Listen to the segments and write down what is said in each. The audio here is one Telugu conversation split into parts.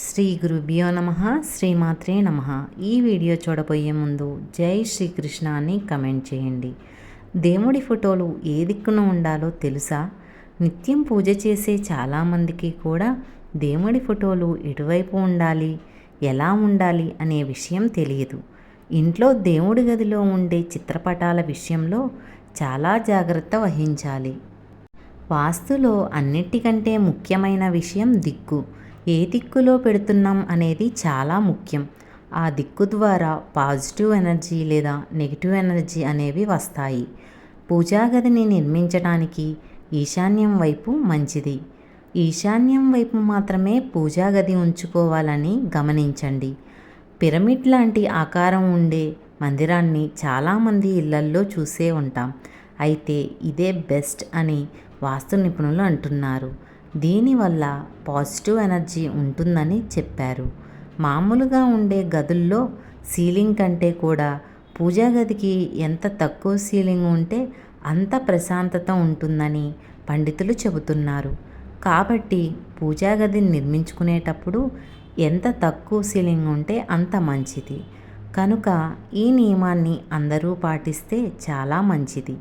శ్రీ గురుభ్యో నమ శ్రీమాత్రే నమ. ఈ వీడియో చూడబోయే ముందు జై శ్రీకృష్ణ అని కమెంట్ చేయండి. దేవుడి ఫోటోలు ఏ దిక్కున ఉండాలో తెలుసా? నిత్యం పూజ చేసే చాలామందికి కూడా దేవుడి ఫోటోలు ఎటువైపు ఉండాలి ఎలా ఉండాలి అనే విషయం తెలియదు. ఇంట్లో దేవుడి గదిలో ఉండే చిత్రపటాల విషయంలో చాలా జాగ్రత్త వహించాలి. వాస్తులో అన్నిటికంటే ముఖ్యమైన విషయం దిక్కు. ఏ దిక్కులో పెడుతున్నాం అనేది చాలా ముఖ్యం. ఆ దిక్కు ద్వారా పాజిటివ్ ఎనర్జీ లేదా నెగిటివ్ ఎనర్జీ అనేవి వస్తాయి. పూజా గదిని నిర్మించడానికి ఈశాన్యం వైపు మంచిది. ఈశాన్యం వైపు మాత్రమే పూజా గది ఉంచుకోవాలని గమనించండి. పిరమిడ్ లాంటి ఆకారం ఉండే మందిరాన్ని చాలామంది ఇళ్ళల్లో చూసే ఉంటాం. అయితే ఇదే బెస్ట్ అని వాస్తు నిపుణులు అంటున్నారు. దీనివల్ల పాజిటివ్ ఎనర్జీ ఉంటుందని చెప్పారు. మామూలుగా ఉండే గదుల్లో సీలింగ్ కంటే కూడా పూజా గదికి ఎంత తక్కువ సీలింగ్ ఉంటే అంత ప్రశాంతత ఉంటుందని పండితులు చెబుతున్నారు. కాబట్టి పూజా గదిని నిర్మించుకునేటప్పుడు ఎంత తక్కువ సీలింగ్ ఉంటే అంత మంచిది. కనుక ఈ నియమాన్ని అందరూ పాటిస్తే చాలా మంచిది.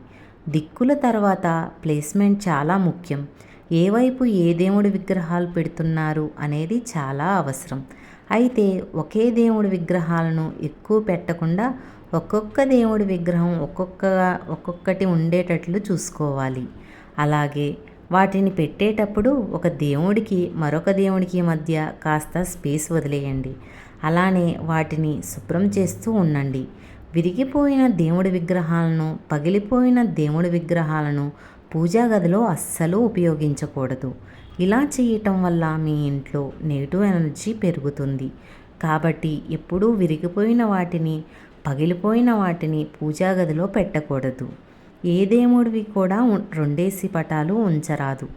దిక్కుల తర్వాత ప్లేస్మెంట్ చాలా ముఖ్యం. ఏ వైపు ఏ దేవుడి విగ్రహాలు పెడుతున్నారు అనేది చాలా అవసరం. అయితే ఒకే దేవుడి విగ్రహాలను ఎక్కువ పెట్టకుండా ఒక్కొక్క దేవుడి విగ్రహం ఒక్కొక్క ఒక్కొక్కటి ఉండేటట్లు చూసుకోవాలి. అలాగే వాటిని పెట్టేటప్పుడు ఒక దేవుడికి మరొక దేవుడికి మధ్య కాస్త స్పేస్ వదిలేయండి. అలానే వాటిని శుభ్రం చేస్తూ ఉండండి. విరిగిపోయిన దేవుడి విగ్రహాలను పగిలిపోయిన దేవుడి విగ్రహాలను పూజా గదిలో అస్సలు ఉపయోగించకూడదు. ఇలా చేయటం వల్ల మీ ఇంట్లో నెగిటివ్ ఎనర్జీ పెరుగుతుంది. కాబట్టి ఎప్పుడూ విరిగిపోయిన వాటిని పగిలిపోయిన వాటిని పూజా గదిలో పెట్టకూడదు. ఏ దేవుడివి కూడా రెండేసి పటాలు ఉంచరాదు.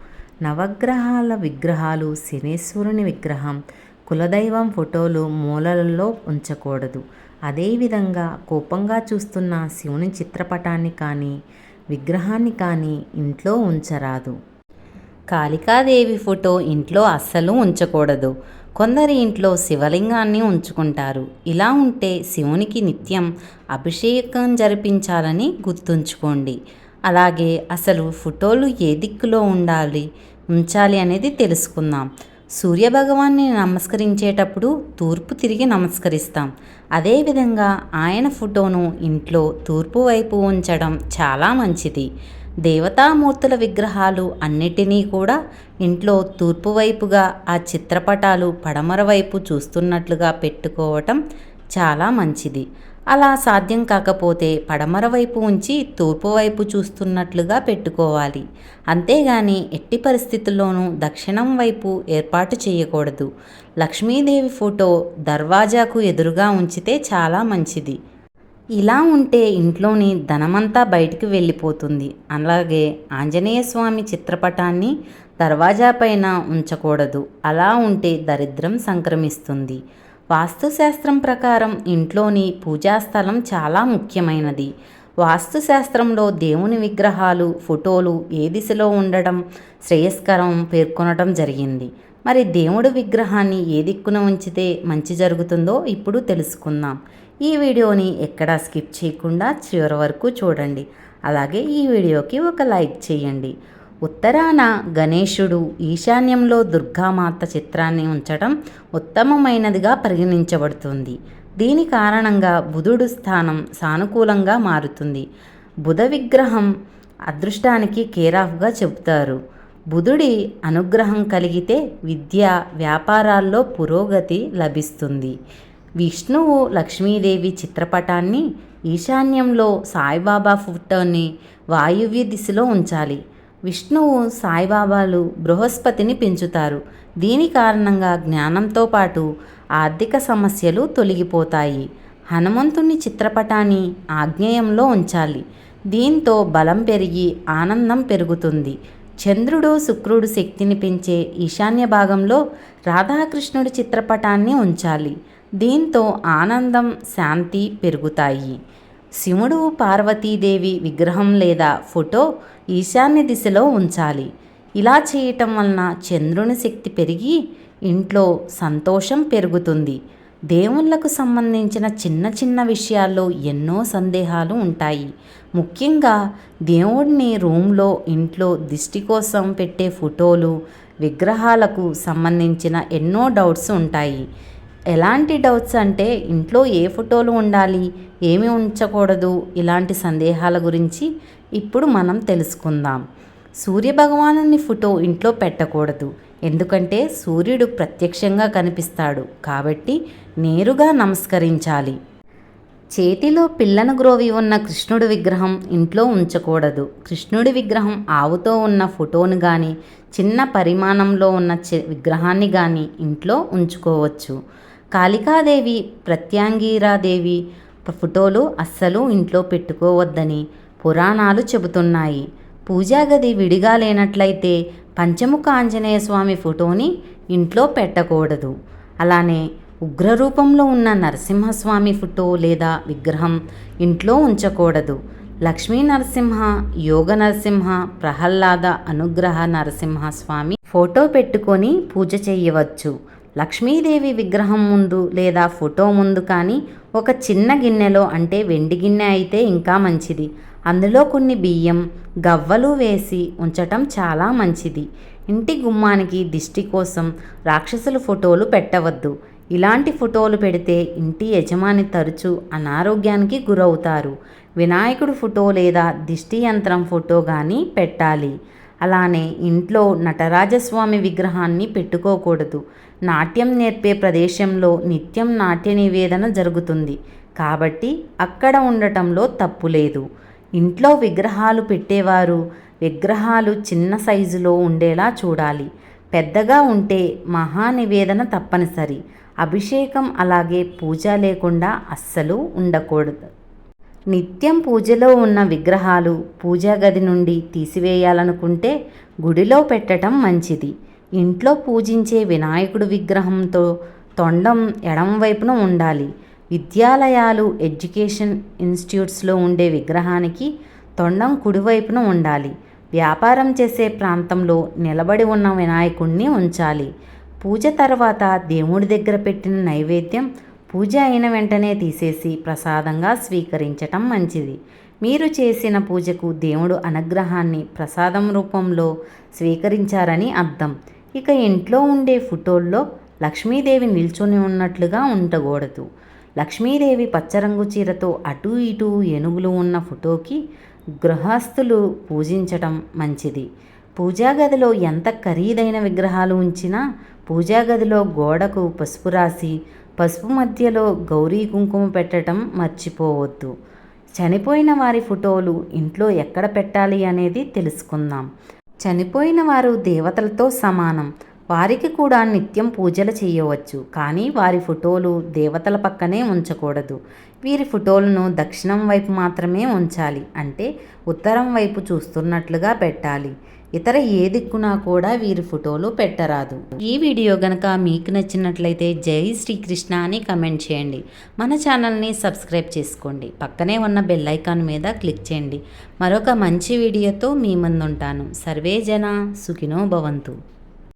నవగ్రహాల విగ్రహాలు శనేశ్వరుని విగ్రహం కులదైవం ఫోటోలు మూలలలో ఉంచకూడదు. అదేవిధంగా కోపంగా చూస్తున్న శివుని చిత్రపటాన్ని కానీ విగ్రహాన్ని కానీ ఇంట్లో ఉంచరాదు. కాళికాదేవి ఫోటో ఇంట్లో అస్సలు ఉంచకూడదు. కొందరి ఇంట్లో శివలింగాన్ని ఉంచుకుంటారు. ఇలా ఉంటే శివునికి నిత్యం అభిషేకం జరిపించాలని గుర్తుంచుకోండి. అలాగే అసలు ఫోటోలు ఏ దిక్కులో ఉండాలి ఉంచాలి అనేది తెలుసుకుందాం. సూర్యభగవాన్ని నమస్కరించేటప్పుడు తూర్పు తిరిగి నమస్కరిస్తాం. అదేవిధంగా ఆయన ఫోటోను ఇంట్లో తూర్పు వైపు ఉంచడం చాలా మంచిది. దేవతామూర్తుల విగ్రహాలు అన్నిటినీ కూడా ఇంట్లో తూర్పు వైపుగా ఆ చిత్రపటాలు పడమర వైపు చూస్తున్నట్లుగా పెట్టుకోవటం చాలా మంచిది. అలా సాధ్యం కాకపోతే పడమర వైపు ఉంచి తూర్పు వైపు చూస్తున్నట్లుగా పెట్టుకోవాలి. అంతేగాని ఎట్టి పరిస్థితుల్లోనూ దక్షిణం వైపు ఏర్పాటు చేయకూడదు. లక్ష్మీదేవి ఫోటో దర్వాజాకు ఎదురుగా ఉంచితే చాలా మంచిది. ఇలా ఉంటే ఇంట్లోని ధనమంతా బయటికి వెళ్ళిపోతుంది. అలాగే ఆంజనేయ స్వామి చిత్రపటాన్ని దర్వాజా పైన ఉంచకూడదు. అలా ఉంటే దరిద్రం సంక్రమిస్తుంది. వాస్తుశాస్త్రం ప్రకారం ఇంట్లోని పూజాస్థలం చాలా ముఖ్యమైనది. వాస్తుశాస్త్రంలో దేవుని విగ్రహాలు ఫోటోలు ఏ దిశలో ఉండడం శ్రేయస్కరం పేర్కొనడం జరిగింది. మరి దేవుడు విగ్రహాన్ని ఏ దిక్కున ఉంచితే మంచి జరుగుతుందో ఇప్పుడు తెలుసుకుందాం. ఈ వీడియోని ఎక్కడా స్కిప్ చేయకుండా చివరి వరకు చూడండి. అలాగే ఈ వీడియోకి ఒక లైక్ చేయండి. ఉత్తరాన గణేశుడు ఈశాన్యంలో దుర్గామాత చిత్రాన్ని ఉంచడం ఉత్తమమైనదిగా పరిగణించబడుతుంది. దీని కారణంగా బుధుడు స్థానం సానుకూలంగా మారుతుంది. బుధ విగ్రహం అదృష్టానికి కేరాఫ్గా చెబుతారు. బుధుడి అనుగ్రహం కలిగితే విద్య వ్యాపారాల్లో పురోగతి లభిస్తుంది. విష్ణువు లక్ష్మీదేవి చిత్రపటాన్ని ఈశాన్యంలో సాయిబాబా ఫోటోని వాయువ్య దిశలో ఉంచాలి. విష్ణువు సాయిబాబాలు బృహస్పతిని పెంచుతారు. దీని కారణంగా జ్ఞానంతో పాటు ఆర్థిక సమస్యలు తొలగిపోతాయి. హనుమంతుని చిత్రపటాన్ని ఆగ్నేయంలో ఉంచాలి. దీంతో బలం పెరిగి ఆనందం పెరుగుతుంది. చంద్రుడు శుక్రుడు శక్తిని పెంచే ఈశాన్య భాగంలో రాధాకృష్ణుడి చిత్రపటాన్ని ఉంచాలి. దీంతో ఆనందం శాంతి పెరుగుతాయి. శివుడు పార్వతీదేవి విగ్రహం లేదా ఫోటో ఈశాన్య దిశలో ఉంచాలి. ఇలా చేయటం వలన చంద్రుని శక్తి పెరిగి ఇంట్లో సంతోషం పెరుగుతుంది. దేవుళ్ళకు సంబంధించిన చిన్న చిన్న విషయాల్లో ఎన్నో సందేహాలు ఉంటాయి. ముఖ్యంగా దేవుడిని రూమ్లో ఇంట్లో దిష్టి కోసం పెట్టే ఫోటోలు విగ్రహాలకు సంబంధించిన ఎన్నో డౌట్స్ ఉంటాయి. ఎలాంటి డౌట్స్ అంటే ఇంట్లో ఏ ఫోటోలు ఉండాలి ఏమి ఉంచకూడదు ఇలాంటి సందేహాల గురించి ఇప్పుడు మనం తెలుసుకుందాం. సూర్యభగవాను ఫోటో ఇంట్లో పెట్టకూడదు. ఎందుకంటే సూర్యుడు ప్రత్యక్షంగా కనిపిస్తాడు. కాబట్టి నేరుగా నమస్కరించాలి. చేతిలో పిల్లను గ్రోవి ఉన్న కృష్ణుడి విగ్రహం ఇంట్లో ఉంచకూడదు. కృష్ణుడి విగ్రహం ఆవుతో ఉన్న ఫోటోను కానీ చిన్న పరిమాణంలో ఉన్న విగ్రహాన్ని కానీ ఇంట్లో ఉంచుకోవచ్చు. కాళికాదేవి ప్రత్యాంగిరాదేవి ఫోటోలు అస్సలు ఇంట్లో పెట్టుకోవద్దని పురాణాలు చెబుతున్నాయి. పూజా గది విడిగా లేనట్లయితే పంచముఖ ఆంజనేయ స్వామి ఫోటోని ఇంట్లో పెట్టకూడదు. అలానే ఉగ్రరూపంలో ఉన్న నరసింహస్వామి ఫోటో లేదా విగ్రహం ఇంట్లో ఉంచకూడదు. లక్ష్మీ నరసింహ యోగ నరసింహ ప్రహ్లాద అనుగ్రహ నరసింహస్వామి ఫోటో పెట్టుకొని పూజ చేయవచ్చు. లక్ష్మీదేవి విగ్రహం ముందు లేదా ఫోటో ముందు కానీ ఒక చిన్న గిన్నెలో అంటే వెండి గిన్నె అయితే ఇంకా మంచిది. అందులో కొన్ని బియ్యం గవ్వలు వేసి ఉంచటం చాలా మంచిది. ఇంటి గుమ్మానికి దిష్టి కోసం రాక్షసుల ఫోటోలు పెట్టవద్దు. ఇలాంటి ఫోటోలు పెడితే ఇంటి యజమాని తరచూ అనారోగ్యానికి గురవుతారు. వినాయకుడు ఫోటో లేదా దిష్టి యంత్రం ఫోటో కానీ పెట్టాలి. అలానే ఇంట్లో నటరాజస్వామి విగ్రహాన్ని పెట్టుకోకూడదు. నాట్యం నేర్పే ప్రదేశంలో నిత్యం నాట్య నివేదన జరుగుతుంది. కాబట్టి అక్కడ ఉండటంలో తప్పు లేదు. ఇంట్లో విగ్రహాలు పెట్టేవారు. విగ్రహాలు చిన్న సైజులో ఉండేలా చూడాలి. పెద్దగా ఉంటే మహానివేదన తప్పనిసరి. అభిషేకం అలాగే పూజ లేకుండా అస్సలు ఉండకూడదు. నిత్యం పూజలో ఉన్న విగ్రహాలు పూజా గది నుండి తీసివేయాలనుకుంటే గుడిలో పెట్టడం మంచిది. ఇంట్లో పూజించే వినాయకుడు విగ్రహంతో తొండం ఎడం వైపున ఉండాలి. విద్యాలయాలు ఎడ్యుకేషన్ ఇన్స్టిట్యూట్స్లో ఉండే విగ్రహానికి తొండం కుడివైపున ఉండాలి. వ్యాపారం చేసే ప్రాంతంలో నిలబడి ఉన్న వినాయకుడిని ఉంచాలి. పూజ తర్వాత దేవుడి దగ్గర పెట్టిన నైవేద్యం పూజ అయిన వెంటనే తీసేసి ప్రసాదంగా స్వీకరించటం మంచిది. మీరు చేసిన పూజకు దేవుడు అనుగ్రహాన్ని ప్రసాదం రూపంలో స్వీకరించారని అర్థం. ఇక ఇంట్లో ఉండే ఫోటోల్లో లక్ష్మీదేవి నిల్చొని ఉన్నట్లుగా ఉండకూడదు. లక్ష్మీదేవి పచ్చరంగు చీరతో అటు ఇటు ఏనుగులు ఉన్న ఫోటోకి గృహస్థులు పూజించటం మంచిది. పూజా గదిలో ఎంత ఖరీదైన విగ్రహాలు ఉంచినా పూజా గదిలో గోడకు పసుపు రాసి పసుపు మధ్యలో గౌరీ కుంకుమ పెట్టడం మర్చిపోవద్దు. చనిపోయిన వారి ఫోటోలు ఇంట్లో ఎక్కడ పెట్టాలి అనేది తెలుసుకుందాం. చనిపోయిన వారు దేవతలతో సమానం. వారికి కూడా నిత్యం పూజలు చేయవచ్చు. కానీ వారి ఫోటోలు దేవతల పక్కనే ఉంచకూడదు. వీరి ఫోటోలను దక్షిణం వైపు మాత్రమే ఉంచాలి. అంటే ఉత్తరం వైపు చూస్తున్నట్లుగా పెట్టాలి. ఇతర ఏ దిక్కునా కూడా వీరి ఫోటోలు పెట్టరాదు. ఈ వీడియో గనక మీకు నచ్చినట్లయితే జై శ్రీకృష్ణ అని కమెంట్ చేయండి. మన ఛానల్ని సబ్స్క్రైబ్ చేసుకోండి. పక్కనే ఉన్న బెల్ ఐకాన్ మీద క్లిక్ చేయండి. మరొక మంచి వీడియోతో మీ ముందుంటాను. సర్వే జన సుఖినో భవంతు.